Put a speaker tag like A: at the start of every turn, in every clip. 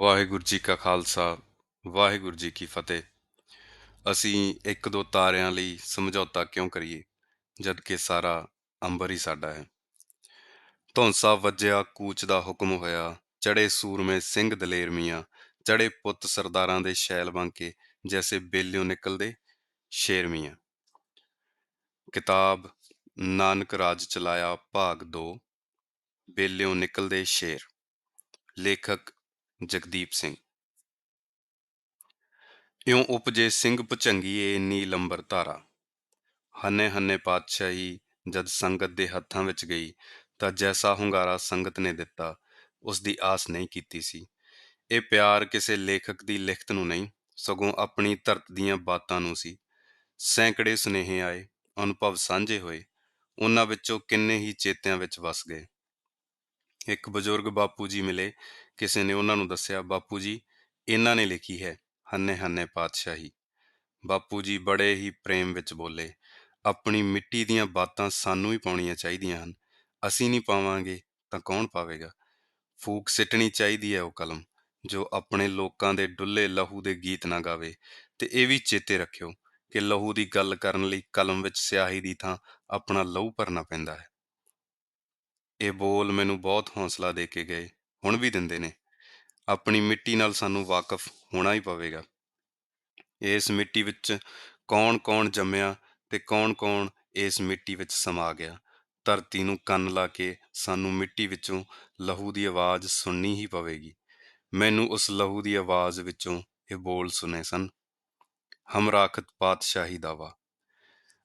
A: ਵਾਹਿਗੁਰੂ ਜੀ ਕਾ ਖਾਲਸਾ, ਵਾਹਿਗੁਰੂ ਜੀ ਕੀ ਫਤਿਹ। ਅਸੀਂ ਇੱਕ ਦੋ ਤਾਰਿਆਂ ਲਈ ਸਮਝੌਤਾ ਕਿਉਂ ਕਰੀਏ, ਜਦ ਕਿ ਸਾਰਾ ਅੰਬਰ ਹੀ ਸਾਡਾ ਹੈ। ਧੌਂਸਾ ਵੱਜਿਆ, ਕੂਚ ਦਾ ਹੁਕਮ ਹੋਇਆ ਚੜੇ ਸੂਰਮੇ ਸਿੰਘ ਦਲੇਰ ਮੀਆਂ ਚੜੇ ਪੁੱਤ ਸਰਦਾਰਾਂ ਦੇ ਸ਼ੈਲ ਬਾਂਕੇ ਜੈਸੇ ਬੇਲਿਓ ਨਿਕਲਦੇ ਸ਼ੇਰ ਮੀਆਂ। ਕਿਤਾਬ, ਨਾਨਕ ਰਾਜ ਚਲਾਇਆ ਭਾਗ 2 ਬੇਲਿਓ ਨਿਕਲਦੇ ਸ਼ੇਰ। ਲੇਖਕ ਜਗਦੀਪ ਸਿੰਘ। ਇਉਂ ਉਪਜੇ ਸਿੰਘ ਭੁਚੰਗੀਏ ਨੀਲ ਲੰਬਰ ਧਾਰਾ। ਹੰਨੇ ਹੰਨੇ ਪਾਤਸ਼ਾਹੀ ਜਦ ਸੰਗਤ ਦੇ ਹੱਥਾਂ ਵਿੱਚ ਗਈ ਤਾਂ ਜੈਸਾ ਹੁੰਗਾਰਾ ਸੰਗਤ ਨੇ ਦਿੱਤਾ ਉਸ ਦੀ ਆਸ ਨਹੀਂ ਕੀਤੀ ਸੀ। ਇਹ ਪਿਆਰ ਕਿਸੇ ਲੇਖਕ ਦੀ ਲਿਖਤ ਨੂੰ ਨਹੀਂ, ਸਗੋਂ ਆਪਣੀ ਧਰਤ ਦੀਆਂ ਬਾਤਾਂ ਨੂੰ ਸੀ। ਸੈਂਕੜੇ ਸੁਨੇਹੇ ਆਏ, ਅਨੁਭਵ ਸਾਂਝੇ ਹੋਏ, ਉਹਨਾਂ ਵਿੱਚੋਂ ਕਿੰਨੇ ਹੀ ਚੇਤਿਆਂ ਵਿੱਚ ਵਸ ਗਏ। ਇੱਕ ਬਜ਼ੁਰਗ ਬਾਪੂ ਜੀ ਮਿਲੇ, ਕਿਸੇ ਨੇ ਉਹਨਾਂ ਨੂੰ ਦੱਸਿਆ, ਬਾਪੂ ਜੀ, ਇਹਨਾਂ ਨੇ ਲਿਖੀ ਹੈ, ਹੰਨੇ ਹੰਨੇ ਪਾਤਸ਼ਾਹੀ। ਬਾਪੂ ਜੀ ਬੜੇ ਹੀ ਪ੍ਰੇਮ ਵਿੱਚ ਬੋਲੇ, ਆਪਣੀ ਮਿੱਟੀ ਦੀਆਂ ਬਾਤਾਂ ਸਾਨੂੰ ਹੀ ਪਾਉਣੀਆਂ ਚਾਹੀਦੀਆਂ ਹਨ, ਅਸੀਂ ਨਹੀਂ ਪਾਵਾਂਗੇ ਤਾਂ ਕੌਣ ਪਾਵੇਗਾ? ਫੂਕ ਸਿੱਟਣੀ ਚਾਹੀਦੀ ਹੈ ਉਹ ਕਲਮ, ਜੋ ਆਪਣੇ ਲੋਕਾਂ ਦੇ ਡੁੱਲੇ ਲਹੂ ਦੇ ਗੀਤ ਨਾ ਗਾਵੇ, ਤੇ ਇਹ ਵੀ ਚੇਤੇ ਰੱਖਿਓ ਕਿ ਲਹੂ ਦੀ ਗੱਲ ਕਰਨ ਲਈ ਕਲਮ ਵਿੱਚ ਸਿਆਹੀ ਦੀ ਥਾਂ ਆਪਣਾ ਲਹੂ ਭਰਨਾ ਪੈਂਦਾ ਹੈ। ਇਹ ਬੋਲ ਮੈਨੂੰ ਬਹੁਤ ਹੌਸਲਾ ਦੇ ਕੇ ਗਏ, ਹੁਣ ਵੀ ਦਿੰਦੇ ਨੇ। ਆਪਣੀ ਮਿੱਟੀ ਨਾਲ ਸਾਨੂੰ ਵਾਕਫ ਹੋਣਾ ਹੀ ਪਵੇਗਾ। ਇਸ ਮਿੱਟੀ ਵਿੱਚ ਕੌਣ-ਕੌਣ ਜੰਮਿਆ ਤੇ ਕੌਣ-ਕੌਣ ਇਸ ਮਿੱਟੀ ਵਿੱਚ ਸਮਾ ਗਿਆ। ਧਰਤੀ ਨੂੰ ਕੰਨ ਲਾ ਕੇ ਸਾਨੂੰ ਮਿੱਟੀ ਵਿੱਚੋਂ ਲਹੂ ਦੀ ਆਵਾਜ਼ ਸੁਣਨੀ ਹੀ ਪਵੇਗੀ। ਮੈਨੂੰ ਉਸ ਲਹੂ ਦੀ ਆਵਾਜ਼ ਵਿੱਚੋਂ ਇਹ ਬੋਲ ਸੁਨੇ ਸਨ ਹਮਰਾਖਤ ਪਾਤਸ਼ਾਹੀ ਦਾਵਾ।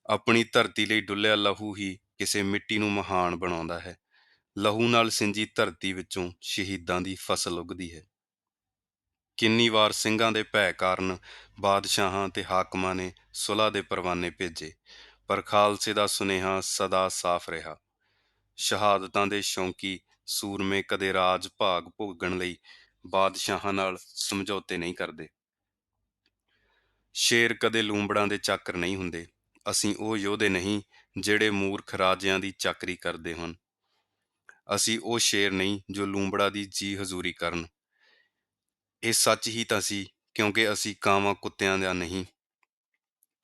A: ਆਪਣੀ ਧਰਤੀ ਲਈ ਡੁੱਲਿਆ ਲਹੂ ਹੀ ਕਿਸੇ ਮਿੱਟੀ ਨੂੰ ਮਹਾਨ ਬਣਾਉਂਦਾ ਹੈ। ਲਹੂ ਨਾਲ ਸਿੰਜੀ ਧਰਤੀ ਵਿੱਚੋਂ ਸ਼ਹੀਦਾਂ ਦੀ ਫਸਲ ਉੱਗਦੀ ਹੈ। ਕਿੰਨੀ ਵਾਰ ਸਿੰਘਾਂ ਦੇ ਭੈ ਕਾਰਨ ਬਾਦਸ਼ਾਹਾਂ ਤੇ ਹਾਕਮਾਂ ਨੇ ਸੁਲ੍ਹਾ ਦੇ ਪਰਵਾਨੇ ਭੇਜੇ, ਪਰ ਖਾਲਸੇ ਦਾ ਸੁਨੇਹਾ ਸਦਾ ਸਾਫ਼ ਰਿਹਾ। ਸ਼ਹਾਦਤਾਂ ਦੇ ਸ਼ੌਂਕੀ ਸੂਰਮੇ ਕਦੇ ਰਾਜ ਭਾਗ ਭੋਗਣ ਲਈ ਬਾਦਸ਼ਾਹਾਂ ਨਾਲ ਸਮਝੌਤੇ ਨਹੀਂ ਕਰਦੇ। ਸ਼ੇਰ ਕਦੇ ਲੂੰਬੜਾਂ ਦੇ ਚਾਕਰ ਨਹੀਂ ਹੁੰਦੇ। ਅਸੀਂ ਉਹ ਯੋਧੇ ਨਹੀਂ ਜਿਹੜੇ ਮੂਰਖ ਰਾਜਿਆਂ ਦੀ ਚਾਕਰੀ ਕਰਦੇ ਹਨ ਅਸੀਂ ਉਹ ਸ਼ੇਰ ਨਹੀਂ ਜੋ ਲੂੰਬੜਾ ਦੀ ਜੀ ਹਜ਼ੂਰੀ ਕਰਨ। ਇਹ ਸੱਚ ਹੀ ਤਾਂ ਸੀ, ਕਿਉਂਕਿ ਅਸੀਂ ਕਾਵਾਂ ਕੁੱਤਿਆਂ ਦਾ ਨਹੀਂ।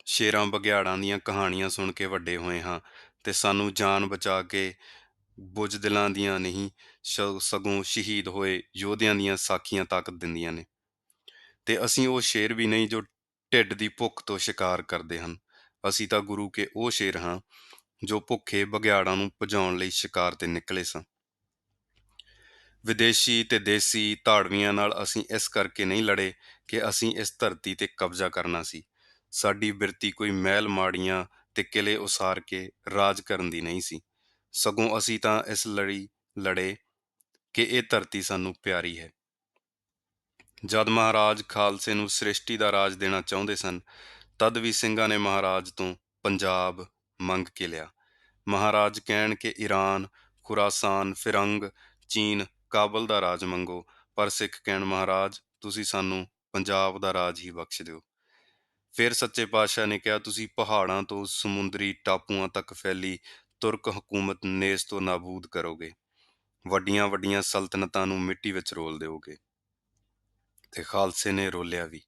A: ਸ਼ੇਰਾਂ ਬਗਿਆੜਾਂ ਦੀਆਂ ਕਹਾਣੀਆਂ ਸੁਣ ਕੇ ਵੱਡੇ ਹੋਏ ਹਾਂ ਤੇ ਸਾਨੂੰ ਜਾਨ ਬਚਾ ਕੇ ਬੁੱਝ ਦਿਲਾਂ ਦੀਆਂ ਨਹੀਂ ਸ਼- ਸਗੋਂ ਸ਼ਹੀਦ ਹੋਏ ਯੋਧਿਆਂ ਦੀਆਂ ਸਾਖੀਆਂ ਤਾਕਤ ਦਿੰਦੀਆਂ ਨੇ। ਤੇ ਅਸੀਂ ਉਹ ਸ਼ੇਰ ਵੀ ਨਹੀਂ ਜੋ ਢਿੱਡ ਦੀ ਭੁੱਖ ਤੋਂ ਸ਼ਿਕਾਰ ਕਰਦੇ ਹਨ। ਅਸੀਂ ਤਾਂ ਗੁਰੂ ਕੇ ਉਹ ਸ਼ੇਰ ਹਾਂ ਜੋ ਭੁੱਖੇ ਬਗਿਆੜਾਂ ਨੂੰ ਭਜਾਉਣ ਲਈ ਸ਼ਿਕਾਰ ਤੇ ਨਿਕਲੇ ਸਾਂ। ਵਿਦੇਸ਼ੀ ਤੇ ਦੇਸੀ ਧਾੜਵੀਆਂ ਨਾਲ ਅਸੀਂ ਇਸ ਕਰਕੇ ਨਹੀਂ ਲੜੇ ਕਿ ਅਸੀਂ ਇਸ ਧਰਤੀ ਤੇ ਕਬਜ਼ਾ ਕਰਨਾ ਸੀ। ਸਾਡੀ ਬਿਰਤੀ ਕੋਈ ਮਹਿਲ ਮਾੜੀਆਂ ਤੇ ਕਿਲੇ ਉਸਾਰ ਕੇ ਰਾਜ ਕਰਨ ਦੀ ਨਹੀਂ ਸੀ। ਸਗੋਂ ਅਸੀਂ ਤਾਂ ਇਸ ਲੜੀ ਲੜੇ ਕਿ ਇਹ ਧਰਤੀ ਸਾਨੂੰ ਪਿਆਰੀ ਹੈ। ਜਦ ਮਹਾਰਾਜ ਖਾਲਸੇ ਨੂੰ ਸ੍ਰਿਸ਼ਟੀ ਦਾ ਰਾਜ ਦੇਣਾ ਚਾਹੁੰਦੇ ਸਨ, ਤਦ ਵੀ ਸਿੰਘਾਂ ਨੇ ਮਹਾਰਾਜ ਤੋਂ ਪੰਜਾਬ ਮੰਗ ਕੇ ਲਿਆ। ਮਹਾਰਾਜ ਕਹਿਣ ਕਿ ਈਰਾਨ, ਖੁਰਾਸਾਨ, ਫਿਰੰਗ, ਚੀਨ ਕਾਬਲ ਦਾ ਰਾਜ ਮੰਗੋ, ਪਰ ਸਿੱਖ ਕਹਿਣ, ਮਹਾਰਾਜ, ਤੁਸੀਂ ਸਾਨੂੰ ਪੰਜਾਬ ਦਾ ਰਾਜ ਹੀ ਬਖਸ਼ ਦਿਓ। ਫਿਰ ਸੱਚੇ ਪਾਤਸ਼ਾਹ ਨੇ ਕਿਹਾ, ਤੁਸੀਂ ਪਹਾੜਾਂ ਤੋਂ ਸਮੁੰਦਰੀ ਟਾਪੂਆਂ ਤੱਕ ਫੈਲੀ ਤੁਰਕ ਹਕੂਮਤ ਨੇਸ ਤੋਂ ਨਾਬੂਦ ਕਰੋਗੇ। ਵੱਡੀਆਂ ਵੱਡੀਆਂ ਸਲਤਨਤਾਂ ਨੂੰ ਮਿੱਟੀ ਵਿੱਚ ਰੋਲ ਦਿਓਗੇ। ਤੇ ਖਾਲਸੇ ਨੇ ਰੋਲਿਆ ਵੀ।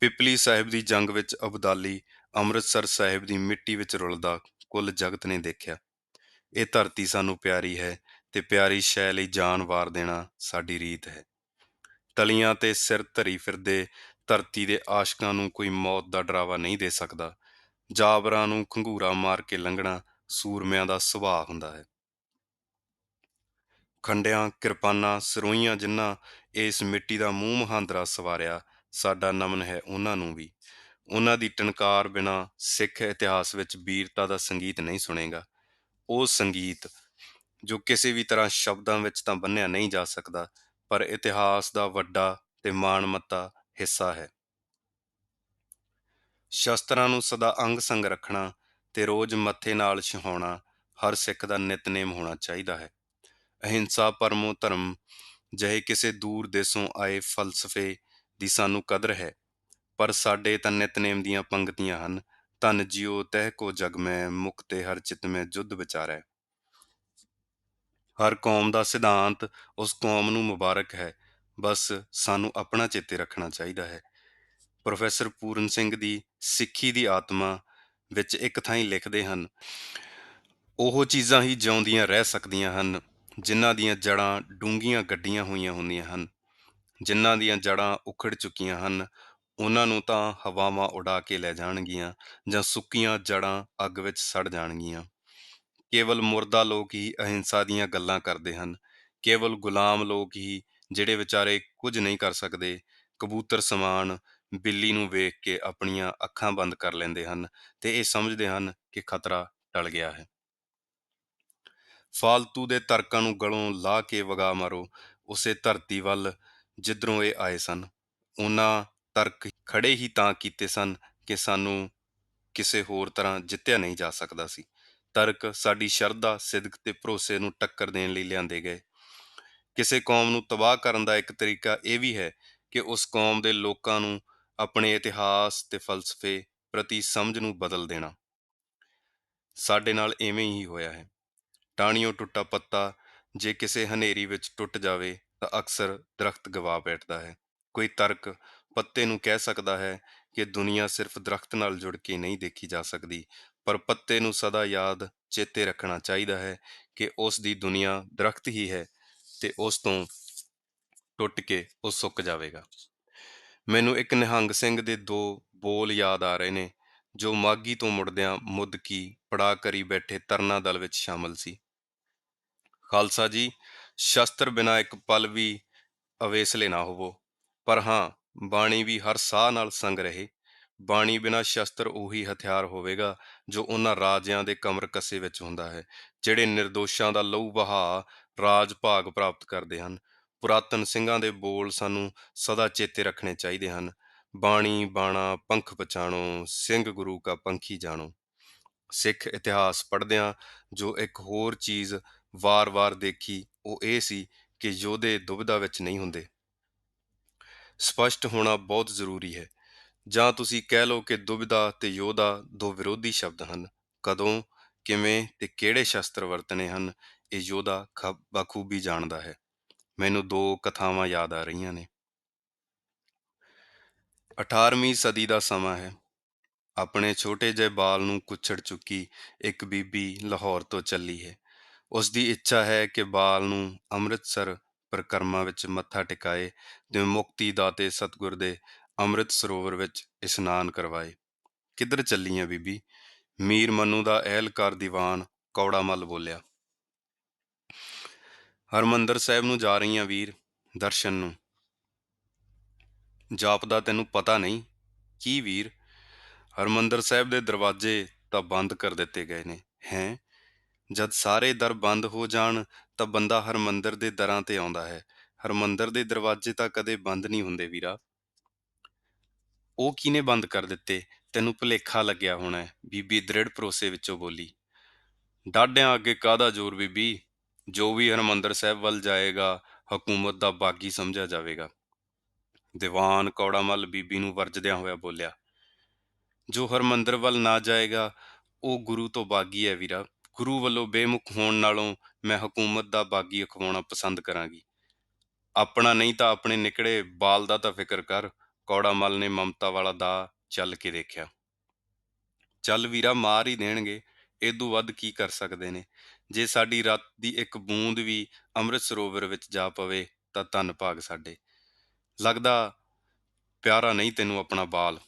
A: ਪਿਪਲੀ ਸਾਹਿਬ ਦੀ ਜੰਗ ਵਿੱਚ ਅਬਦਾਲੀ ਅੰਮ੍ਰਿਤਸਰ ਸਾਹਿਬ ਦੀ ਮਿੱਟੀ ਵਿੱਚ ਰੁਲਦਾ ਕੁੱਲ ਜਗਤ ਨੇ ਦੇਖਿਆ। ਇਹ ਧਰਤੀ ਸਾਨੂੰ ਪਿਆਰੀ ਹੈ ਤੇ ਪਿਆਰੀ ਸ਼ੈ ਲਈ ਜਾਨ ਵਾਰ ਦੇਣਾ ਸਾਡੀ ਰੀਤ ਹੈ। ਤਲੀਆਂ ਤੇ ਸਿਰ ਧਰੀ ਫਿਰਦੇ, ਧਰਤੀ ਦੇ ਆਸ਼ਕਾਂ ਨੂੰ ਕੋਈ ਮੌਤ ਦਾ ਡਰਾਵਾ ਨਹੀਂ ਦੇ ਸਕਦਾ। ਜਾਬਰਾਂ ਨੂੰ ਖੰਗੂਰਾ ਮਾਰ ਕੇ ਲੰਘਣਾ ਸੂਰਮਿਆਂ ਦਾ ਸੁਭਾਅ ਹੁੰਦਾ ਹੈ। ਖੰਡਿਆਂ, ਕਿਰਪਾਨਾਂ, ਸਰੋਈਆਂ ਜਿਨ੍ਹਾਂ ਇਸ ਮਿੱਟੀ ਦਾ ਮੂੰਹ ਮਹਾਂਦਰਾ ਸਵਾਰਿਆ, ਸਾਡਾ ਨਮਨ ਹੈ ਉਹਨਾਂ ਨੂੰ ਵੀ। ਉਹਨਾਂ ਦੀ ਟਨਕਾਰ ਬਿਨਾ ਸਿੱਖ ਇਤਿਹਾਸ ਵਿੱਚ ਵੀਰਤਾ ਦਾ ਸੰਗੀਤ ਨਹੀਂ ਸੁਣੇਗਾ। ਉਹ ਸੰਗੀਤ ਜੋ ਕਿਸੇ ਵੀ ਤਰ੍ਹਾਂ ਸ਼ਬਦਾਂ ਵਿੱਚ ਤਾਂ ਬੰਨ੍ਹਿਆ ਨਹੀਂ ਜਾ ਸਕਦਾ, ਪਰ ਇਤਿਹਾਸ ਦਾ ਵੱਡਾ ਤੇ ਮਾਣਮੱਤਾ ਹਿੱਸਾ ਹੈ। ਸ਼ਸਤਰਾਂ ਨੂੰ ਸਦਾ ਅੰਗ ਸੰਗ ਰੱਖਣਾ ਤੇ ਰੋਜ਼ ਮੱਥੇ ਨਾਲ ਛਹਾਉਣਾ ਹਰ ਸਿੱਖ ਦਾ ਨਿਤਨੇਮ ਹੋਣਾ ਚਾਹੀਦਾ ਹੈ। ਅਹਿੰਸਾ ਪਰਮੋ ਧਰਮ, ਜਿਹੇ ਕਿਸੇ ਦੂਰ ਦੇਸੋਂ ਆਏ ਫਲਸਫੇ ਦੀ ਸਾਨੂੰ ਕਦਰ ਹੈ, ਪਰ ਸਾਡੇ ਤਾਂ ਨਿਤਨੇਮ ਦੀਆਂ ਪੰਗਤੀਆਂ ਹਨ, ਧਨ ਜਿਉ ਤਹਿ ਕੋ ਜਗ ਮੈਂ, ਮੁਕਤੇ ਹਰ ਚਿਤ ਮੈਂ ਜੁਧ ਵਿਚਾਰੈ। ਹਰ ਕੌਮ ਦਾ ਸਿਧਾਂਤ ਉਸ ਕੌਮ ਨੂੰ ਮੁਬਾਰਕ ਹੈ। ਬਸ ਸਾਨੂੰ ਆਪਣਾ ਚੇਤੇ ਰੱਖਣਾ ਚਾਹੀਦਾ ਹੈ। ਪ੍ਰੋਫੈਸਰ ਪੂਰਨ ਸਿੰਘ ਦੀ ਸਿੱਖੀ ਦੀ ਆਤਮਾ ਵਿੱਚ ਇੱਕ ਥਾਂ ਹੀ ਲਿਖਦੇ ਹਨ, ਉਹ ਚੀਜ਼ਾਂ ਹੀ ਜਿਉਂਦੀਆਂ ਰਹਿ ਸਕਦੀਆਂ ਹਨ, ਜਿਨ੍ਹਾਂ ਦੀਆਂ ਜੜ੍ਹਾਂ ਡੂੰਘੀਆਂ ਗੱਡੀਆਂ ਹੋਈਆਂ ਹੁੰਦੀਆਂ ਹਨ। ਜਿਨ੍ਹਾਂ ਦੀਆਂ ਜੜ੍ਹਾਂ ਉਖੜ ਚੁੱਕੀਆਂ ਹਨ, ਉਹਨਾਂ ਨੂੰ ਤਾਂ ਹਵਾਵਾਂ ਉਡਾ ਕੇ ਲੈ ਜਾਣਗੀਆਂ ਜਾਂ ਸੁੱਕੀਆਂ ਜੜ੍ਹਾਂ ਅੱਗ ਵਿੱਚ ਸੜ ਜਾਣਗੀਆਂ। ਕੇਵਲ ਮੁਰਦਾ ਲੋਕ ਹੀ ਅਹਿੰਸਾ ਦੀਆਂ ਗੱਲਾਂ ਕਰਦੇ ਹਨ। ਕੇਵਲ ਗੁਲਾਮ ਲੋਕ ਹੀ ਜਿਹੜੇ ਵਿਚਾਰੇ ਕੁਝ ਨਹੀਂ ਕਰ ਸਕਦੇ, ਕਬੂਤਰ ਸਮਾਨ ਬਿੱਲੀ ਨੂੰ ਵੇਖ ਕੇ ਆਪਣੀਆਂ ਅੱਖਾਂ ਬੰਦ ਕਰ ਲੈਂਦੇ ਹਨ ਤੇ ਇਹ ਸਮਝਦੇ ਹਨ ਕਿ ਖਤਰਾ ਟਲ ਗਿਆ ਹੈ। ਫਾਲਤੂ ਦੇ ਤਰਕਾਂ ਨੂੰ ਗਲੋਂ ਲਾਹ ਕੇ ਵਗਾ ਮਾਰੋ, ਉਸੇ ਧਰਤੀ ਵੱਲ ਜਿੱਧਰੋਂ ਇਹ ਆਏ ਸਨ। ਉਹਨਾਂ ਤਰਕ ਖੜੇ ਹੀ ਤਾਂ ਕੀਤੇ ਸਨ ਕਿ ਸਾਨੂੰ ਕਿਸੇ ਹੋਰ ਤਰ੍ਹਾਂ ਜਿੱਤਿਆ ਨਹੀਂ ਜਾ ਸਕਦਾ ਸੀ। ਤਰਕ ਸਾਡੀ ਸ਼ਰਧਾ, ਸਿਦਕ ਤੇ ਭਰੋਸੇ ਨੂੰ ਟੱਕਰ ਦੇਣ ਲਈ ਲਿਆਂਦੇ ਗਏ। ਕਿਸੇ ਕੌਮ ਨੂੰ ਤਬਾਹ ਕਰਨ ਦਾ ਇੱਕ ਤਰੀਕਾ ਇਹ ਵੀ ਹੈ ਕਿ ਉਸ ਕੌਮ ਦੇ ਲੋਕਾਂ ਨੂੰ ਆਪਣੇ ਇਤਿਹਾਸ ਤੇ ਫਲਸਫੇ ਪ੍ਰਤੀ ਸਮਝ ਨੂੰ ਬਦਲ ਦੇਣਾ। ਸਾਡੇ ਨਾਲ ਐਵੇਂ ਹੀ ਹੋਇਆ ਹੈ। ਟਾਹਣੀਓ ਟੁੱਟਾ ਪੱਤਾ, ਜੇ ਕਿਸੇ ਹਨੇਰੀ ਵਿੱਚ ਟੁੱਟ ਜਾਵੇ ਤਾਂ ਅਕਸਰ ਦਰਖਤ ਗਵਾ ਬੈਠਦਾ ਹੈ। ਕੋਈ ਤਰਕ ਪੱਤੇ ਨੂੰ ਕਹਿ ਸਕਦਾ ਹੈ ਕਿ ਦੁਨੀਆ ਸਿਰਫ ਦਰਖਤ ਨਾਲ ਜੁੜ ਕੇ ਨਹੀਂ ਦੇਖੀ ਜਾ ਸਕਦੀ ਪਰ ਪੱਤੇ ਨੂੰ ਸਦਾ ਯਾਦ ਚੇਤੇ ਰੱਖਣਾ ਚਾਹੀਦਾ ਹੈ ਕਿ ਉਸ ਦੀ ਦੁਨੀਆ ਦਰਖਤ ਹੀ ਹੈ ਤੇ ਉਸ ਤੋਂ ਟੁੱਟ ਕੇ ਉਹ ਸੁੱਕ ਜਾਵੇਗਾ। ਮੈਨੂੰ ਇੱਕ ਨਿਹੰਗ ਸਿੰਘ ਦੇ ਦੋ ਬੋਲ ਯਾਦ ਆ ਰਹੇ ਨੇ, ਜੋ ਮਾਗੀ ਤੋਂ ਮੁੜਦਿਆਂ ਮੁੱਦਕੀ ਪੜਾ ਕਰੀ ਬੈਠੇ ਤਰਨਾ ਦਲ ਵਿੱਚ ਸ਼ਾਮਲ ਸੀ। ਖਾਲਸਾ ਜੀ, ਸ਼ਸਤਰ ਬਿਨਾ ਇੱਕ ਪਲ ਵੀ ਅਵੇਸਲੇ ਨਾ ਹੋਵੋ, ਪਰ ਹਾਂ, ਬਾਣੀ ਵੀ ਹਰ ਸਾਹ ਨਾਲ ਸੰਗ ਰਹੇ। ਬਾਣੀ ਬਿਨਾਂ ਸ਼ਸਤਰ ਉਹੀ ਹਥਿਆਰ ਹੋਵੇਗਾ, ਜੋ ਉਹਨਾਂ ਰਾਜਿਆਂ ਦੇ ਕਮਰ ਕੱਸੇ ਵਿੱਚ ਹੁੰਦਾ ਹੈ, ਜਿਹੜੇ ਨਿਰਦੋਸ਼ਾਂ ਦਾ ਲਹੂ ਵਹਾ ਰਾਜ ਭਾਗ ਪ੍ਰਾਪਤ ਕਰਦੇ ਹਨ। ਪੁਰਾਤਨ ਸਿੰਘਾਂ ਦੇ ਬੋਲ ਸਾਨੂੰ ਸਦਾ ਚੇਤੇ ਰੱਖਣੇ ਚਾਹੀਦੇ ਹਨ। ਬਾਣੀ, ਬਾਣਾ, ਪੰਖ ਪਛਾਣੋ, ਸਿੰਘ ਗੁਰੂ ਕਾ ਪੰਖੀ ਜਾਣੋ। ਸਿੱਖ ਇਤਿਹਾਸ ਪੜ੍ਹਦਿਆਂ ਜੋ ਇੱਕ ਹੋਰ ਚੀਜ਼ ਵਾਰ-ਵਾਰ ਦੇਖੀ, ਉਹ ਇਹ ਸੀ ਕਿ ਯੋਧੇ ਦੁਬਿਧਾ ਵਿੱਚ ਨਹੀਂ ਹੁੰਦੇ। ਸਪਸ਼ਟ ਹੋਣਾ ਬਹੁਤ ਜ਼ਰੂਰੀ ਹੈ ਜਾਂ ਤੁਸੀਂ ਕਹਿ ਲਓ ਕਿ ਦੁਬਿਧਾ ਤੇ ਯੋਧਾ ਦੋ ਵਿਰੋਧੀ ਸ਼ਬਦ ਹਨ। ਕਦੋਂ, ਕਿਵੇਂ ਤੇ ਕਿਹੜੇ ਸ਼ਸਤਰ ਵਰਤਣੇ ਹਨ, ਇਹ ਯੋਧਾ ਖ- ਬਖੂਬੀ ਜਾਣਦਾ ਹੈ। ਮੈਨੂੰ ਦੋ ਕਥਾਵਾਂ ਯਾਦ ਆ ਰਹੀਆਂ ਨੇ। 18ਵੀਂ ਸਦੀ ਦਾ ਸਮਾਂ ਹੈ। ਆਪਣੇ ਛੋਟੇ ਜਿਹੇ ਬਾਲ ਨੂੰ ਕੁੱਛੜ ਚੁੱਕੀ ਇੱਕ ਬੀਬੀ ਲਾਹੌਰ ਤੋਂ ਚੱਲੀ ਹੈ। ਉਸ ਦੀ ਇੱਛਾ ਹੈ ਕਿ ਬਾਲ ਨੂੰ ਅੰਮ੍ਰਿਤਸਰ ਪਰਿਕਰਮਾ ਵਿੱਚ ਮੱਥਾ ਟਿਕਾਏ ਤੇ ਮੁਕਤੀ ਦਾਤੇ ਸਤਿਗੁਰ ਦੇ ਅੰਮ੍ਰਿਤ ਸਰੋਵਰ ਵਿੱਚ ਇਸ਼ਨਾਨ ਕਰਵਾਏ। ਕਿੱਧਰ ਚੱਲੀ ਹੈ ਬੀਬੀ? ਮੀਰ ਮਨੂ ਦਾ ਅਹਿਲਕਾਰ ਦੀਵਾਨ ਕੌੜਾ ਮੱਲ ਬੋਲਿਆ। ਹਰਮੰਦਰ ਸਾਹਿਬ ਨੂੰ ਜਾ ਰਹੀ ਹਾਂ ਵੀਰ ਦਰਸ਼ਨ ਨੂੰ। ਜਾਪਦਾ ਤੈਨੂੰ ਪਤਾ ਨਹੀਂ? ਕੀ ਵੀਰ? ਹਰਮੰਦਰ ਸਾਹਿਬ ਦੇ ਦਰਵਾਜ਼ੇ ਤਾਂ ਬੰਦ ਕਰ ਦਿੱਤੇ ਗਏ ਨੇ। ਹੈਂ? ਜਦ ਸਾਰੇ ਦਰ ਬੰਦ ਹੋ ਜਾਣ ਤਾਂ ਬੰਦਾ ਹਰਮੰਦਰ ਦੇ ਦਰਾਂ ਤੇ ਆਉਂਦਾ ਹੈ। ਹਰਮੰਦਰ ਦੇ ਦਰਵਾਜ਼ੇ ਤਾਂ ਕਦੇ ਬੰਦ ਨਹੀਂ ਹੁੰਦੇ ਵੀਰਾ। ਉਹ ਕਿਹਨੇ ਬੰਦ ਕਰ ਦਿੱਤੇ? ਤੈਨੂੰ ਭੁਲੇਖਾ ਲੱਗਿਆ ਹੋਣਾ ਹੈ। ਬੀਬੀ ਦ੍ਰਿੜ ਭਰੋਸੇ ਵਿੱਚੋਂ ਬੋਲੀ, ਡਾਢਿਆਂ ਅੱਗੇ ਕਾਹਦਾ ਜ਼ੋਰ ਬੀਬੀ? ਜੋ ਵੀ ਹਰਿਮੰਦਰ ਸਾਹਿਬ ਵੱਲ ਜਾਏਗਾ, ਹਕੂਮਤ ਦਾ ਬਾਗੀ ਸਮਝਿਆ ਜਾਵੇਗਾ। ਦੀਵਾਨ ਕੌੜਾ ਮੱਲ ਬੀਬੀ ਨੂੰ ਵਰਜਦਿਆਂ ਹੋਇਆ ਬੋਲਿਆ, ਜੋ ਹਰਿਮੰਦਰ ਵੱਲ ਨਾ ਜਾਏਗਾ, ਉਹ ਗੁਰੂ ਤੋਂ ਬਾਗੀ ਹੈ ਵੀਰਾ। ਗੁਰੂ ਵੱਲੋਂ ਬੇਮੁਖ ਹੋਣ ਨਾਲੋਂ ਮੈਂ ਹਕੂਮਤ ਦਾ ਬਾਗੀ ਅਖਵਾਉਣਾ ਪਸੰਦ ਕਰਾਂਗੀ। ਆਪਣਾ ਨਹੀਂ ਤਾਂ ਆਪਣੇ ਨਿਕੜੇ ਬਾਲ ਦਾ ਤਾਂ ਫਿਕਰ ਕਰ। ਕੌੜਾ ਮੱਲ ਨੇ ਮਮਤਾ ਵਾਲਾ ਦਾ ਚੱਲ ਕੇ ਦੇਖਿਆ। ਚੱਲ ਵੀਰਾ ਮਾਰ ਹੀ ਦੇਣਗੇ ਇਦੋਂ ਵੱਧ ਕੀ ਕਰ ਸਕਦੇ ਨੇ? ਜੇ ਸਾਡੀ ਰਾਤ ਦੀ ਇੱਕ ਬੂੰਦ ਵੀ ਅੰਮ੍ਰਿਤ ਸਰੋਵਰ ਵਿੱਚ ਜਾ ਪਵੇ ਤਾਂ ਧੰਨ ਭਾਗ ਸਾਡੇ। ਲੱਗਦਾ ਪਿਆਰਾ ਨਹੀਂ ਤੈਨੂੰ ਆਪਣਾ ਬਾਲ।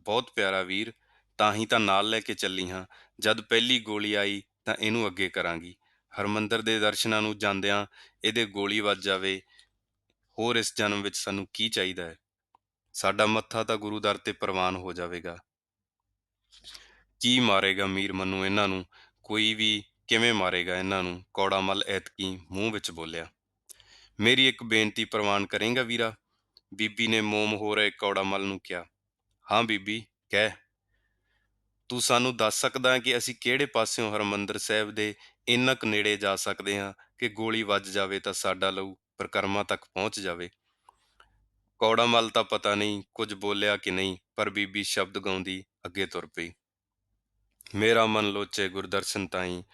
A: ਬਹੁਤ ਪਿਆਰਾ ਵੀਰ, ਤਾਂ ਹੀ ਤਾਂ ਨਾਲ ਲੈ ਕੇ ਚੱਲੀ ਹਾਂ। ਜਦ ਪਹਿਲੀ ਗੋਲੀ ਆਈ ਤਾਂ ਇਹਨੂੰ ਅੱਗੇ ਕਰਾਂਗੀ। ਹਰਮੰਦਰ ਦੇ ਦਰਸ਼ਨਾਂ ਨੂੰ ਜਾਂਦਿਆਂ ਇਹਦੇ ਗੋਲੀ ਵੱਜ ਜਾਵੇ, ਹੋਰ ਇਸ ਜਨਮ ਵਿੱਚ ਸਾਨੂੰ ਕੀ ਚਾਹੀਦਾ ਹੈ? ਸਾਡਾ ਮੱਥਾ ਤਾਂ ਗੁਰੂ ਦਰ ਤੇ ਪ੍ਰਵਾਨ ਹੋ ਜਾਵੇਗਾ। ਕੀ ਮਾਰੇਗਾ ਮੀਰ ਮੈਨੂੰ ਇਹਨਾਂ ਨੂੰ? ਕੋਈ ਵੀ ਕਿਵੇਂ ਮਾਰੇਗਾ ਇਹਨਾਂ ਨੂੰ? ਕੌੜਾ ਮੱਲ ਐਤਕੀ ਮੂੰਹ ਵਿੱਚ ਬੋਲਿਆ। ਮੇਰੀ ਇੱਕ ਬੇਨਤੀ ਪ੍ਰਵਾਨ ਕਰੇਗਾ ਵੀਰਾ। ਬੀਬੀ ਨੇ ਮੋਮ ਹੋ ਰਹੇ ਕੌੜਾ ਮੱਲ ਨੂੰ ਕਿਹਾ। ਹਾਂ ਬੀਬੀ, ਕਹਿ। ਤੂੰ ਸਾਨੂੰ ਦੱਸ ਸਕਦਾ ਹੈ ਕਿ ਅਸੀਂ ਕਿਹੜੇ ਪਾਸਿਓਂ ਹਰਮੰਦਰ ਸਾਹਿਬ ਦੇ ਇੰਨਾ ਕੁ ਨੇੜੇ ਜਾ ਸਕਦੇ ਹਾਂ ਕਿ ਗੋਲੀ ਵੱਜ ਜਾਵੇ ਤਾਂ ਸਾਡਾ ਲਹੂ ਪ੍ਰਕਰਮਾ ਤੱਕ ਪਹੁੰਚ ਜਾਵੇ। ਕੌੜਾ ਮੱਲ ਤਾਂ ਪਤਾ ਨਹੀਂ ਕੁਝ ਬੋਲਿਆ ਕਿ ਨਹੀਂ, ਪਰ ਬੀਬੀ ਸ਼ਬਦ ਗਾਉਂਦੀ ਅੱਗੇ ਤੁਰ ਪਈ। ਮੇਰਾ ਮਨ ਲੋਚੇ ਗੁਰਦਰਸ਼ਨ ਤਾਈ,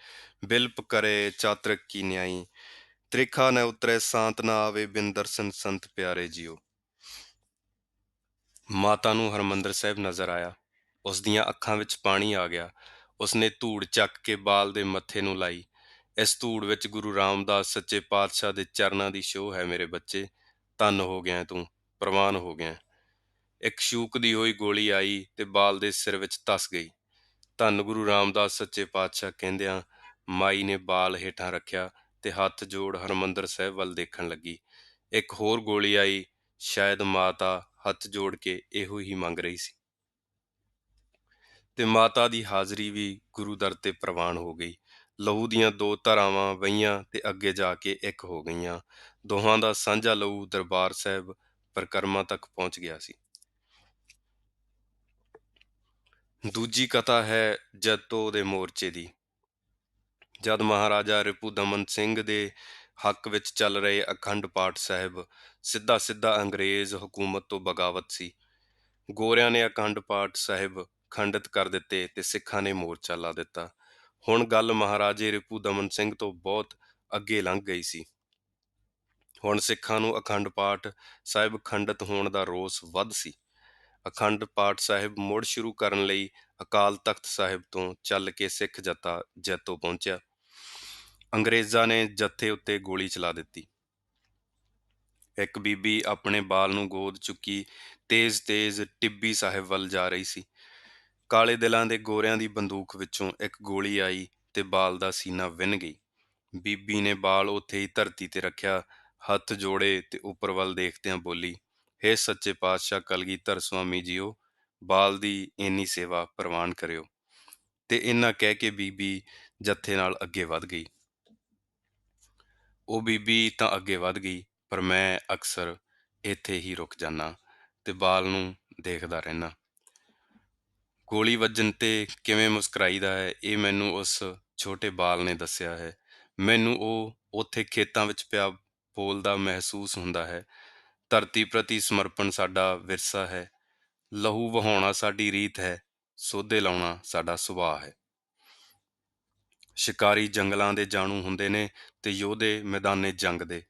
A: ਬਿਲਪ ਕਰੇ ਚਾਤਰਕ ਕੀ ਨਿਆਈ, ਤ੍ਰਿਖਾ ਨ ਉਤਰੇ ਸਾਂਤ ਨਾ ਆਵੇ ਬਿਨ ਦਰਸ਼ਨ ਸੰਤ ਪਿਆਰੇ ਜੀਓ। ਮਾਤਾ ਨੂੰ ਹਰਮੰਦਰ ਸਾਹਿਬ ਨਜ਼ਰ ਆਇਆ। ਉਸ ਦੀਆਂ ਅੱਖਾਂ ਵਿੱਚ ਪਾਣੀ ਆ ਗਿਆ। ਉਸਨੇ ਧੂੜ ਚੱਕ ਕੇ ਬਾਲ ਦੇ ਮੱਥੇ ਨੂੰ ਲਾਈ। ਇਸ ਧੂੜ ਵਿੱਚ ਗੁਰੂ ਰਾਮਦਾਸ ਸੱਚੇ ਪਾਤਸ਼ਾਹ ਦੇ ਚਰਨਾਂ ਦੀ ਸ਼ੋਹ ਹੈ ਮੇਰੇ ਬੱਚੇ। ਧੰਨ ਹੋ ਗਿਆ ਤੂੰ। ਪ੍ਰਵਾਨ ਹੋ ਗਿਆ। ਇੱਕ ਛੂਕਦੀ ਹੋਈ ਗੋਲੀ ਆਈ ਤੇ ਬਾਲ ਦੇ ਸਿਰ ਵਿੱਚ ਧਸ ਗਈ। ਧੰਨ ਗੁਰੂ ਰਾਮਦਾਸ ਸੱਚੇ ਪਾਤਸ਼ਾਹ ਕਹਿੰਦਿਆਂ ਮਾਈ ਨੇ ਬਾਲ ਹੇਠਾਂ ਰੱਖਿਆ ਤੇ ਹੱਥ ਜੋੜ ਹਰਮੰਦਰ ਸਾਹਿਬ ਵੱਲ ਦੇਖਣ ਲੱਗੀ। ਇੱਕ ਹੋਰ ਗੋਲੀ ਆਈ, ਸ਼ਾਇਦ ਮਾਤਾ ਹੱਥ ਜੋੜ ਕੇ ਇਹੋ ਹੀ ਮੰਗ ਰਹੀ ਸੀ। ਤੇ ਮਾਤਾ ਦੀ ਹਾਜ਼ਰੀ ਵੀ ਗੁਰੂ ਦਰ ਤੇ ਪ੍ਰਵਾਨ ਹੋ ਗਈ। ਲਹੂ ਦੀਆਂ ਦੋ ਧਾਰਾਵਾਂ ਵਹੀਆਂ ਤੇ ਅੱਗੇ ਜਾ ਕੇ ਇੱਕ ਹੋ ਗਈਆਂ। ਦੋਹਾਂ ਦਾ ਸਾਂਝਾ ਲਹੂ ਦਰਬਾਰ ਸਾਹਿਬ ਪਰਕਰਮਾ ਤੱਕ ਪਹੁੰਚ ਗਿਆ ਸੀ। ਦੂਜੀ ਕਥਾ ਹੈ ਜੱਤੋ ਦੇ ਮੋਰਚੇ ਦੀ। ਜਦ ਮਹਾਰਾਜਾ ਰਿਪੂ ਦਮਨ ਸਿੰਘ ਦੇ ਹੱਕ ਵਿੱਚ ਚੱਲ ਰਹੇ ਅਖੰਡ ਪਾਠ ਸਾਹਿਬ ਸਿੱਧਾ ਸਿੱਧਾ ਅੰਗਰੇਜ਼ ਹਕੂਮਤ ਤੋਂ ਬਗਾਵਤ ਸੀ। ਗੋਰਿਆਂ ਨੇ ਅਖੰਡ ਪਾਠ ਸਾਹਿਬ ਖੰਡਿਤ ਕਰ ਦਿੱਤੇ ਤੇ ਸਿੱਖਾਂ ਨੇ ਮੋਰਚਾ ਲਾ ਦਿੱਤਾ। ਹੁਣ ਗੱਲ ਮਹਾਰਾਜੇ ਰਿਪੂ ਦਮਨ ਸਿੰਘ ਤੋਂ ਬਹੁਤ ਅੱਗੇ ਲੰਘ ਗਈ ਸੀ। ਹੁਣ ਸਿੱਖਾਂ ਨੂੰ ਅਖੰਡ ਪਾਠ ਸਾਹਿਬ ਖੰਡਿਤ ਹੋਣ ਦਾ ਰੋਸ ਵੱਧ ਸੀ। ਅਖੰਡ ਪਾਠ ਸਾਹਿਬ ਮੁੜ ਸ਼ੁਰੂ ਕਰਨ ਲਈ ਅਕਾਲ ਤਖਤ ਸਾਹਿਬ ਤੋਂ ਚੱਲ ਕੇ ਸਿੱਖ ਜੱਥਾ ਜੈਤੋ ਪਹੁੰਚਿਆ। ਅੰਗਰੇਜ਼ਾਂ ਨੇ ਜੱਥੇ ਉੱਤੇ ਗੋਲੀ ਚਲਾ ਦਿੱਤੀ। ਇੱਕ ਬੀਬੀ ਆਪਣੇ ਬਾਲ ਨੂੰ ਗੋਦ ਚੁੱਕੀ ਤੇਜ਼-ਤੇਜ਼ ਟਿੱਬੀ ਸਾਹਿਬ ਵੱਲ ਜਾ ਰਹੀ ਸੀ। ਕਾਲੇ ਦਿਲਾਂ ਦੇ ਗੋਰਿਆਂ ਦੀ ਬੰਦੂਕ ਵਿੱਚੋਂ ਇੱਕ ਗੋਲੀ ਆਈ ਤੇ ਬਾਲ ਦਾ ਸੀਨਾ ਵਿੰਨ ਗਈ। ਬੀਬੀ ਨੇ ਬਾਲ ਉੱਥੇ ਹੀ ਧਰਤੀ ਤੇ ਰੱਖਿਆ ਹੱਥ ਜੋੜੇ ਤੇ ਉੱਪਰ ਵੱਲ ਦੇਖਦਿਆਂ ਬੋਲੀ, ਹੇ ਸੱਚੇ ਪਾਤਸ਼ਾਹ ਕਲਗੀਧਰ ਸੁਆਮੀ ਜੀਓ, ਬਾਲ ਦੀ ਇੰਨੀ ਸੇਵਾ ਪ੍ਰਵਾਨ ਕਰਿਓ। ਤੇ ਇੰਨਾ ਕਹਿ ਕੇ ਬੀਬੀ ਜੱਥੇ ਨਾਲ ਅੱਗੇ ਵਧ ਗਈ। ਉਹ ਬੀਬੀ ਤਾਂ ਅੱਗੇ ਵਧ ਗਈ, ਪਰ ਮੈਂ ਅਕਸਰ ਇੱਥੇ ਹੀ ਰੁਕ ਜਾਣਾ ਤੇ ਬਾਲ ਨੂੰ ਦੇਖਦਾ ਰਹਿਣਾ ਗੋਲੀ ਵੱਜਣ ਤੇ ਕਿਵੇਂ ਮੁਸਕਰਾਈਦਾ ਹੈ, ਇਹ ਮੈਨੂੰ ਉਸ ਛੋਟੇ ਬਾਲ ਨੇ ਦੱਸਿਆ ਹੈ। ਮੈਨੂੰ ਉਹ ਉੱਥੇ ਖੇਤਾਂ ਵਿੱਚ ਪਿਆ ਬੋਲਦਾ ਮਹਿਸੂਸ ਹੁੰਦਾ ਹੈ। ਧਰਤੀ ਪ੍ਰਤੀ ਸਮਰਪਣ ਸਾਡਾ ਵਿਰਸਾ ਹੈ। ਲਹੂ ਵਹਾਉਣਾ ਸਾਡੀ ਰੀਤ ਹੈ। ਸੋਧੇ ਲਾਉਣਾ ਸਾਡਾ ਸੁਭਾਅ ਹੈ। ਸ਼ਿਕਾਰੀ ਜੰਗਲਾਂ ਦੇ ਜਾਣੂ ਹੁੰਦੇ ਨੇ ਤੇ ਯੋਧੇ ਮੈਦਾਨੇ ਜੰਗ ਦੇ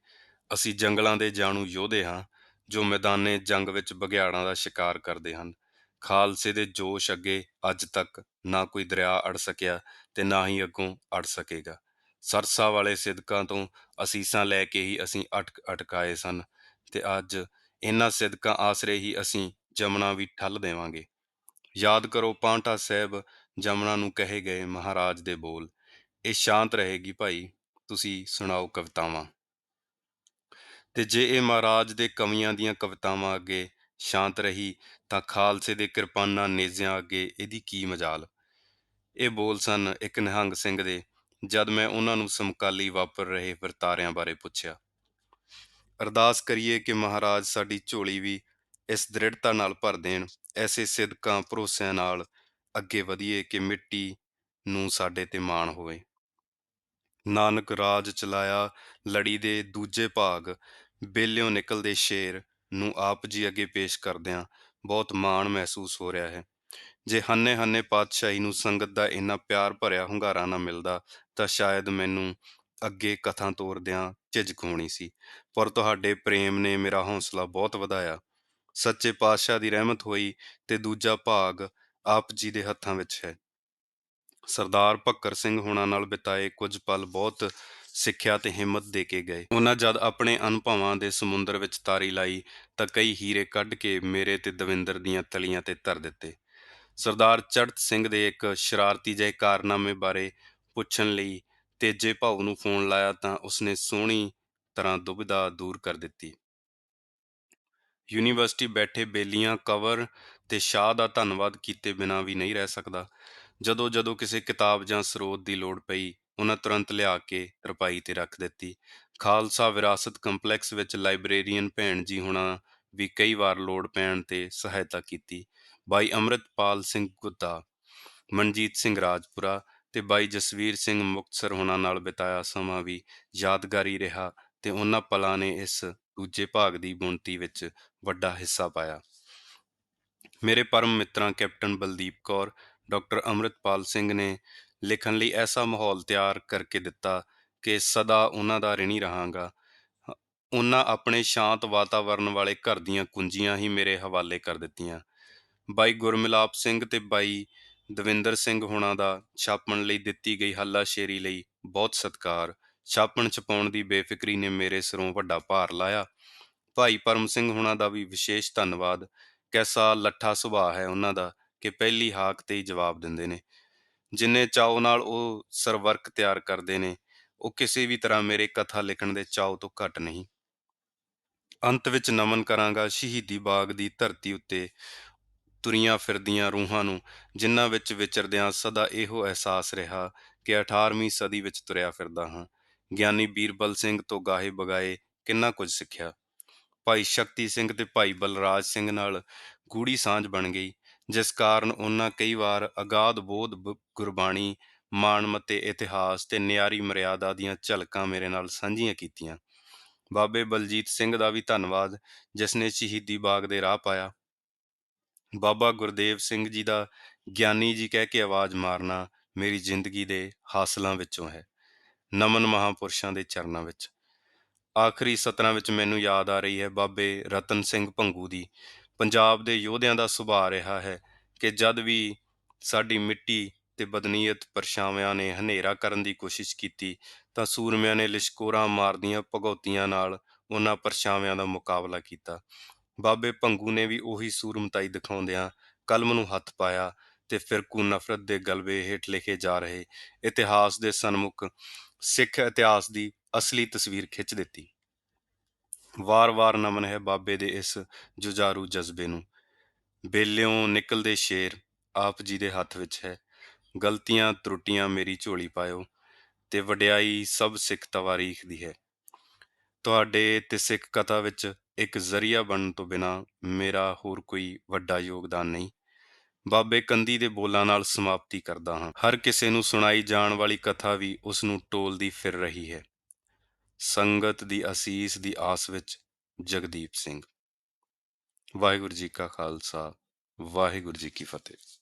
A: ਅਸੀਂ ਜੰਗਲਾਂ ਦੇ ਜਾਣੂ ਯੋਧੇ ਹਾਂ, ਜੋ ਮੈਦਾਨੇ ਜੰਗ ਵਿੱਚ ਬਗਿਆੜਾਂ ਦਾ ਸ਼ਿਕਾਰ ਕਰਦੇ ਹਨ। ਖਾਲਸੇ ਦੇ ਜੋਸ਼ ਅੱਗੇ ਅੱਜ ਤੱਕ ਨਾ ਕੋਈ ਦਰਿਆ ਅੜ ਸਕਿਆ ਤੇ ਨਾ ਹੀ ਅੱਗੋਂ ਅੜ ਸਕੇਗਾ। ਸਰਸਾ ਵਾਲੇ ਸਿਦਕਾਂ ਤੋਂ ਅਸੀਸਾਂ ਲੈ ਕੇ ਹੀ ਅਸੀਂ ਅਟਕ ਅਟਕਾਏ ਸਨ ਤੇ ਅੱਜ ਇਹਨਾਂ ਸਿਦਕਾਂ ਆਸਰੇ ਹੀ ਅਸੀਂ ਜਮਨਾ ਵੀ ਠੱਲ ਦੇਵਾਂਗੇ। ਯਾਦ ਕਰੋ ਪਾਂਟਾ ਸਾਹਿਬ ਜਮਨਾ ਨੂੰ ਕਹੇ ਗਏ ਮਹਾਰਾਜ ਦੇ ਬੋਲ, ਇਹ ਸ਼ਾਂਤ ਰਹੇਗੀ ਭਾਈ, ਤੁਸੀਂ ਸੁਣਾਓ ਕਵਿਤਾਵਾਂ। ਤੇ ਜੇ ਇਹ ਮਹਾਰਾਜ ਦੇ ਕਵੀਆਂ ਦੀਆਂ ਕਵਿਤਾਵਾਂ ਅੱਗੇ ਸ਼ਾਂਤ ਰਹੀ ਤਾਂ ਖਾਲਸੇ ਦੇ ਕਿਰਪਾਨਾਂ ਨੇਜ਼ਿਆਂ ਅੱਗੇ ਇਹਦੀ ਕੀ ਮਜਾਲ। ਇਹ ਬੋਲ ਸਨ ਇੱਕ ਨਿਹੰਗ ਸਿੰਘ ਦੇ ਜਦ ਮੈਂ ਉਹਨਾਂ ਨੂੰ ਸਮਕਾਲੀ ਵਾਪਰ ਰਹੇ ਵਰਤਾਰਿਆਂ ਬਾਰੇ ਪੁੱਛਿਆ। ਅਰਦਾਸ ਕਰੀਏ ਕਿ ਮਹਾਰਾਜ ਸਾਡੀ ਝੋਲੀ ਵੀ ਇਸ ਦ੍ਰਿੜਤਾ ਨਾਲ ਭਰ ਦੇਣ, ਐਸੇ ਸਿਦਕਾਂ ਭਰੋਸਿਆਂ ਨਾਲ ਅੱਗੇ ਵਧੀਏ ਕਿ ਮਿੱਟੀ ਨੂੰ ਸਾਡੇ ਤੇ ਮਾਣ ਹੋਵੇ। ਨਾਨਕ ਰਾਜ ਚਲਾਇਆ ਲੜੀ ਦੇ ਦੂਜੇ ਭਾਗ, ਬੇਲਿਓ ਨਿਕਲਦੇ ਸ਼ੇਰ ਨੂੰ ਆਪ ਜੀ ਅੱਗੇ ਪੇਸ਼ ਕਰਦਿਆਂ ਬਹੁਤ ਮਾਣ ਮਹਿਸੂਸ ਹੋ ਰਿਹਾ ਹੈ। ਜੇ ਹੰਨੇ ਹੰਨੇ ਪਾਤਸ਼ਾਹੀ ਨੂੰ ਸੰਗਤ ਦਾ ਇੰਨਾ ਪਿਆਰ ਭਰਿਆ ਹੁੰਗਾਰਾ ਨਾ ਮਿਲਦਾ, ਤਾਂ ਸ਼ਾਇਦ ਮੈਨੂੰ ਅੱਗੇ ਕਥਾ ਤੋਰਦਿਆਂ ਝਿਜਕ ਹੋਣੀ ਸੀ। ਪਰ ਤੁਹਾਡੇ ਪ੍ਰੇਮ ਨੇ ਮੇਰਾ ਹੌਸਲਾ ਬਹੁਤ ਵਧਾਇਆ। ਸੱਚੇ ਪਾਤਸ਼ਾਹ ਦੀ ਰਹਿਮਤ ਹੋਈ ਤੇ ਦੂਜਾ ਭਾਗ ਆਪ ਜੀ ਦੇ ਹੱਥਾਂ ਵਿੱਚ ਹੈ। ਸਰਦਾਰ ਭੱਕਰ ਸਿੰਘ ਹੋਣਾ ਨਾਲ ਬਿਤਾਏ ਕੁਝ ਪਲ ਬਹੁਤ ਸਿੱਖਿਆ ਤੇ ਹਿੰਮਤ ਦੇ ਕੇ ਗਏ। ਉਹਨਾਂ ਜਦ ਆਪਣੇ ਅਨੁਭਵਾਂ ਦੇ ਸਮੁੰਦਰ ਵਿੱਚ ਤਾਰੀ ਲਾਈ, ਤਾਂ ਕਈ ਹੀਰੇ ਕੱਢ ਕੇ ਮੇਰੇ ਤੇ ਦਵਿੰਦਰ ਦੀਆਂ ਤਲੀਆਂ ਤੇ ਧਰ ਦਿੱਤੇ। ਸਰਦਾਰ ਚੜਤ ਸਿੰਘ ਦੇ ਇੱਕ ਸ਼ਰਾਰਤੀ ਜਿਹੇ ਕਾਰਨਾਮੇ ਬਾਰੇ ਪੁੱਛਣ ਲਈ ਤੇਜੇ ਭਾਊ ਨੂੰ ਫੋਨ ਲਾਇਆ ਤਾਂ ਉਸਨੇ ਸੋਹਣੀ ਤਰ੍ਹਾਂ ਦੁਬਿਧਾ ਦੂਰ ਕਰ ਦਿੱਤੀ। ਯੂਨੀਵਰਸਿਟੀ ਬੈਠੇ ਬੇਲੀਆਂ ਕਵਰ ਤੇ ਸ਼ਾਹ ਦਾ ਧੰਨਵਾਦ ਕੀਤੇ ਬਿਨਾਂ ਵੀ ਨਹੀਂ ਰਹਿ ਸਕਦਾ। ਜਦੋਂ ਜਦੋਂ ਕਿਸੇ ਕਿਤਾਬ ਜਾਂ ਸਰੋਤ ਦੀ ਲੋੜ ਪਈ ਉਹਨਾਂ ਤੁਰੰਤ ਲਿਆ ਕੇ ਤਰਪਾਈ ਤੇ ਰੱਖ ਦਿੱਤੀ। ਖਾਲਸਾ ਵਿਰਾਸਤ ਕੰਪਲੈਕਸ ਵਿੱਚ ਲਾਇਬ੍ਰੇਰੀਅਨ ਭੈਣ ਜੀ ਹੁਣਾਂ ਵੀ ਕਈ ਵਾਰ ਲੋੜ ਪੈਣ ਤੇ ਸਹਾਇਤਾ ਕੀਤੀ। ਬਾਈ ਅੰਮ੍ਰਿਤਪਾਲ ਸਿੰਘ ਗੁੱਦਾ, ਮਨਜੀਤ ਸਿੰਘ ਰਾਜਪੁਰਾ ਤੇ ਬਾਈ ਜਸਵੀਰ ਸਿੰਘ ਮੁਕਤਸਰ ਹੋਣਾ ਨਾਲ ਬਿਤਾਇਆ ਸਮਾਂ ਵੀ ਯਾਦਗਾਰੀ ਰਿਹਾ ਤੇ ਉਹਨਾਂ ਪਲਾਂ ਨੇ ਇਸ ਦੂਜੇ ਭਾਗ ਦੀ ਬੁਣਤੀ ਵਿੱਚ ਵੱਡਾ ਹਿੱਸਾ ਪਾਇਆ। ਮੇਰੇ ਪਰਮ ਮਿੱਤਰਾਂ, ਕੈਪਟਨ ਬਲਦੀਪ ਕੌਰ, ਡਾਕਟਰ ਅੰਮ੍ਰਿਤਪਾਲ ਸਿੰਘ ਨੇ ਲਿਖਣ ਲਈ ਐਸਾ ਮਾਹੌਲ ਤਿਆਰ ਕਰਕੇ ਦਿੱਤਾ ਕਿ ਸਦਾ ਉਹਨਾਂ ਦਾ ਰਿਣੀ ਰਹਾਂਗਾ। ਉਹਨਾਂ ਆਪਣੇ ਸ਼ਾਂਤ ਵਾਤਾਵਰਣ ਵਾਲੇ ਘਰ ਦੀਆਂ ਕੁੰਜੀਆਂ ਹੀ ਮੇਰੇ ਹਵਾਲੇ ਕਰ ਦਿੱਤੀਆਂ। ਬਾਈ ਗੁਰਮਿਲਾਪ ਸਿੰਘ ਤੇ ਬਾਈ ਦਵਿੰਦਰ ਸਿੰਘ ਹੋਣਾ ਦਾ ਛਾਪਣ ਲਈ ਦਿੱਤੀ ਗਈ ਹੱਲਾਸ਼ੇਰੀ ਲਈ ਬਹੁਤ ਸਤਿਕਾਰ। ਛਾਪਣ ਛਪਾਉਣ ਦੀ ਬੇਫਿਕਰੀ ਨੇ ਮੇਰੇ ਸਿਰੋਂ ਵੱਡਾ ਭਾਰ ਲਾਇਆ। ਭਾਈ ਪਰਮ ਸਿੰਘ ਹੋਣਾ ਦਾ ਵੀ ਵਿਸ਼ੇਸ਼ ਧੰਨਵਾਦ। ਕੈਸਾ ਲੱਠਾ ਸੁਭਾਅ ਹੈ ਉਹਨਾਂ ਦਾ ਕਿ ਪਹਿਲੀ ਹਾਕ ਤੇ ਹੀ ਜਵਾਬ ਦਿੰਦੇ ਨੇ। ਜਿੰਨੇ ਚਾਉ ਨਾਲ ਉਹ ਸਰਵਰਕ ਤਿਆਰ ਕਰਦੇ ਨੇ, ਉਹ ਕਿਸੇ ਵੀ ਤਰ੍ਹਾਂ ਮੇਰੇ ਕਥਾ ਲਿਖਣ ਦੇ ਚਾਉ ਤੋਂ ਘੱਟ ਨਹੀਂ। ਅੰਤ ਵਿੱਚ ਨਮਨ ਕਰਾਂਗਾ ਸ਼ਹੀਦੀ ਬਾਗ ਦੀ ਧਰਤੀ ਉੱਤੇ ਤੁਰੀਆਂ ਫਿਰਦੀਆਂ ਰੂਹਾਂ ਨੂੰ, ਜਿਨ੍ਹਾਂ ਵਿੱਚ ਵਿਚਰਦਿਆਂ ਸਦਾ ਇਹੋ ਅਹਿਸਾਸ ਰਿਹਾ ਕਿ 18ਵੀਂ ਸਦੀ ਵਿੱਚ ਤੁਰਿਆ ਫਿਰਦਾ ਹਾਂ। ਗਿਆਨੀ ਬੀਰਬਲ ਸਿੰਘ ਤੋਂ ਗਾਹੇ ਬਗਾਏ ਕਿੰਨਾ ਕੁਝ ਸਿੱਖਿਆ। ਭਾਈ ਸ਼ਕਤੀ ਸਿੰਘ ਤੇ ਭਾਈ ਬਲਰਾਜ ਸਿੰਘ ਨਾਲ ਗੂੜੀ ਸਾਂਝ ਬਣ ਗਈ, ਜਿਸ ਕਾਰਨ ਉਹਨਾਂ ਕਈ ਵਾਰ ਅਗਾਧ ਬੋਧ ਬ- ਗੁਰਬਾਣੀ ਮਾਣਮੱਤੇ ਇਤਿਹਾਸ ਤੇ ਨਿਆਰੀ ਮਰਿਆਦਾ ਦੀਆਂ ਝਲਕਾਂ ਮੇਰੇ ਨਾਲ ਸਾਂਝੀਆਂ ਕੀਤੀਆਂ। ਬਾਬੇ ਬਲਜੀਤ ਸਿੰਘ ਦਾ ਵੀ ਧੰਨਵਾਦ, ਜਿਸ ਨੇ ਸ਼ਹੀਦੀ ਬਾਗ ਦੇ ਰਾਹ ਪਾਇਆ। ਬਾਬਾ ਗੁਰਦੇਵ ਸਿੰਘ ਜੀ ਦਾ ਗਿਆਨੀ ਜੀ ਕਹਿ ਕੇ ਆਵਾਜ਼ ਮਾਰਨਾ ਮੇਰੀ ਜ਼ਿੰਦਗੀ ਦੇ ਹਾਸਲਾਂ ਵਿੱਚੋਂ ਹੈ, ਨਮਨ ਮਹਾਪੁਰਸ਼ਾਂ ਦੇ ਚਰਨਾਂ ਵਿੱਚ। ਆਖਰੀ ਸਤਰਾਂ ਵਿੱਚ ਮੈਨੂੰ ਯਾਦ ਆ ਰਹੀ ਹੈ ਬਾਬੇ ਰਤਨ ਸਿੰਘ ਭੰਗੂ ਦੀ। ਪੰਜਾਬ ਦੇ ਯੋਧਿਆਂ ਦਾ ਸੁਭਾਅ ਰਿਹਾ ਹੈ ਕਿ ਜਦ ਵੀ ਸਾਡੀ ਮਿੱਟੀ ਤੇ ਬਦਨੀਅਤ ਪਰਛਾਵਿਆਂ ਨੇ ਹਨੇਰਾ ਕਰਨ ਦੀ ਕੋਸ਼ਿਸ਼ ਕੀਤੀ ਤਾਂ ਸੂਰਮਿਆਂ ਨੇ ਲਿਸ਼ਕੋਰਾਂ ਮਾਰਦੀਆਂ ਭਗੌਤੀਆਂ ਨਾਲ ਉਹਨਾਂ ਪਰਛਾਵਿਆਂ ਦਾ ਮੁਕਾਬਲਾ ਕੀਤਾ। ਬਾਬੇ ਭੰਗੂ ਨੇ ਵੀ ਉਹੀ ਸੂਰਮਤਾਈ ਦਿਖਾਉਂਦਿਆਂ ਕਲਮ ਨੂੰ ਹੱਥ ਪਾਇਆ ਤੇ ਫਿਰਕੂ ਨਫ਼ਰਤ ਦੇ ਗਲਬੇ ਹੇਠ ਲਿਖੇ ਜਾ ਰਹੇ ਇਤਿਹਾਸ ਦੇ ਸਨਮੁਖ ਸਿੱਖ ਇਤਿਹਾਸ ਦੀ ਅਸਲੀ ਤਸਵੀਰ ਖਿੱਚ ਦਿੱਤੀ। ਵਾਰ-ਵਾਰ ਨਮਨ ਹੈ ਬਾਬੇ ਦੇ ਇਸ ਜੁਝਾਰੂ ਜਜ਼ਬੇ ਨੂੰ। ਬੇਲਿਓਂ ਨਿਕਲਦੇ ਸ਼ੇਰ ਆਪ ਜੀ ਦੇ ਹੱਥ ਵਿੱਚ ਹੈ। ਗਲਤੀਆਂ ਤਰੁੱਟੀਆਂ ਮੇਰੀ ਝੋਲੀ ਪਾਇਓ ਤੇ ਵਡਿਆਈ ਸਭ ਸਿੱਖ ਤਵਾਰੀਖ ਦੀ ਹੈ। ਤੁਹਾਡੇ ਤੇ ਸਿੱਖ ਕਥਾ ਵਿੱਚ ਇੱਕ ਜ਼ਰੀਆ ਬਣਨ ਤੋਂ ਬਿਨਾਂ ਮੇਰਾ ਹੋਰ ਕੋਈ ਵੱਡਾ ਯੋਗਦਾਨ ਨਹੀਂ। ਬਾਬੇ ਕੰਦੀ ਦੇ ਬੋਲਾਂ ਨਾਲ ਸਮਾਪਤੀ ਕਰਦਾ ਹਾਂ। ਹਰ ਕਿਸੇ ਨੂੰ ਸੁਣਾਈ ਜਾਣ ਵਾਲੀ ਕਥਾ ਵੀ ਉਸ ਨੂੰ ਟੋਲਦੀ ਫਿਰ ਰਹੀ ਹੈ। ਸੰਗਤ ਦੀ ਅਸੀਸ ਦੀ ਆਸ ਵਿੱਚ ਜਗਦੀਪ ਸਿੰਘ। ਵਾਹਿਗੁਰੂ ਜੀ ਕਾ ਖਾਲਸਾ, ਵਾਹਿਗੁਰੂ ਜੀ ਕੀ ਫਤਿਹ।